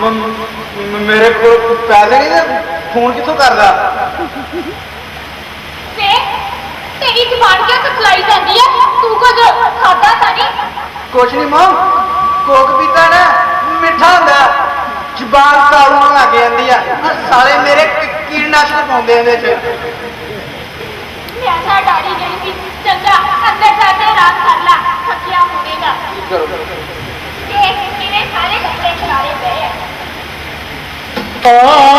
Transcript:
ਮੇਰੇ ਕੋਲ ਪੈਸੇ ਨਹੀਂ ਤੇ ਫੋਨ ਕਿੱਥੋਂ ਕਰਦਾ? ਵੇ ਤੇਰੀ ਜ਼ੁਬਾਨ ਕਿਉਂ ਕਤਲਾਈ ਜਾਂਦੀ ਹੈ ਤੂੰ ਕੁਝ ਖਾਦਾ ਤਾਂ ਨਹੀਂ? ਕੁਛ ਨਹੀਂ ਮਾਂ ਕੋਕ ਪੀਤਾ ਨਾ ਮਿੱਠਾ ਹੁੰਦਾ। ਜ਼ਬਾਨ ਤਾਲੂਣ ਲੱਗ ਜਾਂਦੀ ਆ। ਆਹ ਸਾਲੇ ਮੇਰੇ ਕੀ- ਕੀੜਨਾਸ਼ਕ ਪਾਉਂਦੇ ਇਹਦੇ ਚ। ਮੈਂ ਤਾਂ ਡਾਰੀ ਗਈ ਸੀ। ਚੰਗਾ ਅੰਦਰ ਜਾ ਕੇ ਆਰਾਮ ਕਰ ਲੈ। Oh